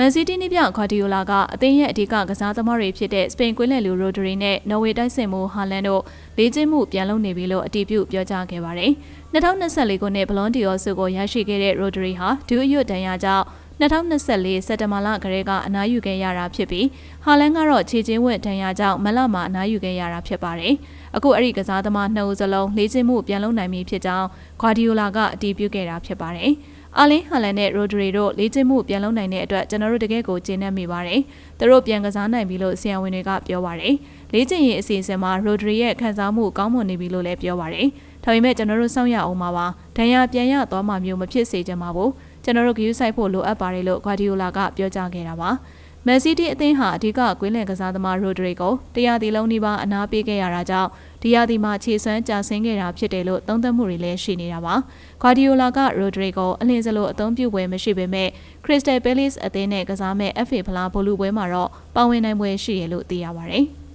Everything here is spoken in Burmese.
မန်စီးတီးနည်းပြဂါဒီယိုလာကအသင်းရဲ့အဓိကကစားသမားတွေဖြစ်တဲ့စပိန်ကွင်းလယ်လူရိုဒရီနဲ့နော်ဝေတိုက်စင်မှုဟာလန်တို့လေ့ကျင့်မှုပြန်လုပ်နေပြီလို့အတည်ပြုပြောကြားခဲ့ပါတယ်။2024ခုနှစ်ဘလွန်ဒီယောဆုကိုရရှိခဲ့တဲ့ရိုဒရီဟာဒူးအရွတ်တန်ရာကြောင့်2024စက်တဘာလကလေးကအနားယူခဲ့ရတာဖြစ်ပြီးဟာလန်ကတော့ခြေချင်းဝင့်တန်ရာကြောင့်မလမှာအနားယူခဲ့ရတာဖြစ်ပါတယ်။အခုအဲ့ဒီကစားသမားနှစ်ဦးစလုံးလေ့ကျင့်မှုပြန်လုပ်နိုင်ပြီဖြစ်ကြောင်းဂါဒီယိုလာကအတည်ပြုခဲ့တာဖြစ်ပါတယ်။ အာလင်းဟာလန်နဲ့ရိုဒရီတို့လေ့ကျင့်မှုပြန်လုပ်နိုင်တဲ့အတွက်ကျွန်တော်တို့တကယ်ကိုကျေနပ်မိပါတယ်။သူတို့ပြန်ကစားနိုင်ပြီလို့ဆရာဝန်တွေကပြောပါတယ်။လေ့ကျင့်ရေးအစီအစဉ်မှာရိုဒရီရဲ့ခံစားမှုကောင်းမွန်နေပြီလို့လည်းပြောပါတယ်။ဒါပေမဲ့ကျွန်တော်တို့စောင့်ရအောင်ပါပါ။ဒဏ်ရာပြန်ရသွားမှမျိုးမဖြစ်စေချင်ပါဘူး။ကျွန်တော်တို့ဂရုစိုက်ဖို့လိုအပ်ပါတယ်လို့ဂွာဒီယိုလာကပြောကြားခဲ့တာပါ။ မန်စီးတီးအသင်းဟာအဓိကကွင်းလယ်ကစားသမားရိုဒရီကိုတရားဒီလုံးနီးပါးအနားပေးခဲ့ရတာကြောင့်ဒီယာဒီမှာခြေစွမ်းကျဆင်းခဲ့တာဖြစ်တယ်လို့သုံးသပ်မှုတွေလည်းရှိနေတာပါ။ဂွာဒီယိုလာကရိုဒရီကိုအလင်းစလိုအသုံးပြုပွဲမရှိပေမဲ့ခရစ္စတယ်ပဲလစ်အသင်းနဲ့ကစားမဲ့ FA ဖလားဘောလုံးပွဲမှာတော့ပါဝင်နိုင်ပွဲရှိရလို့သိရပါတယ်။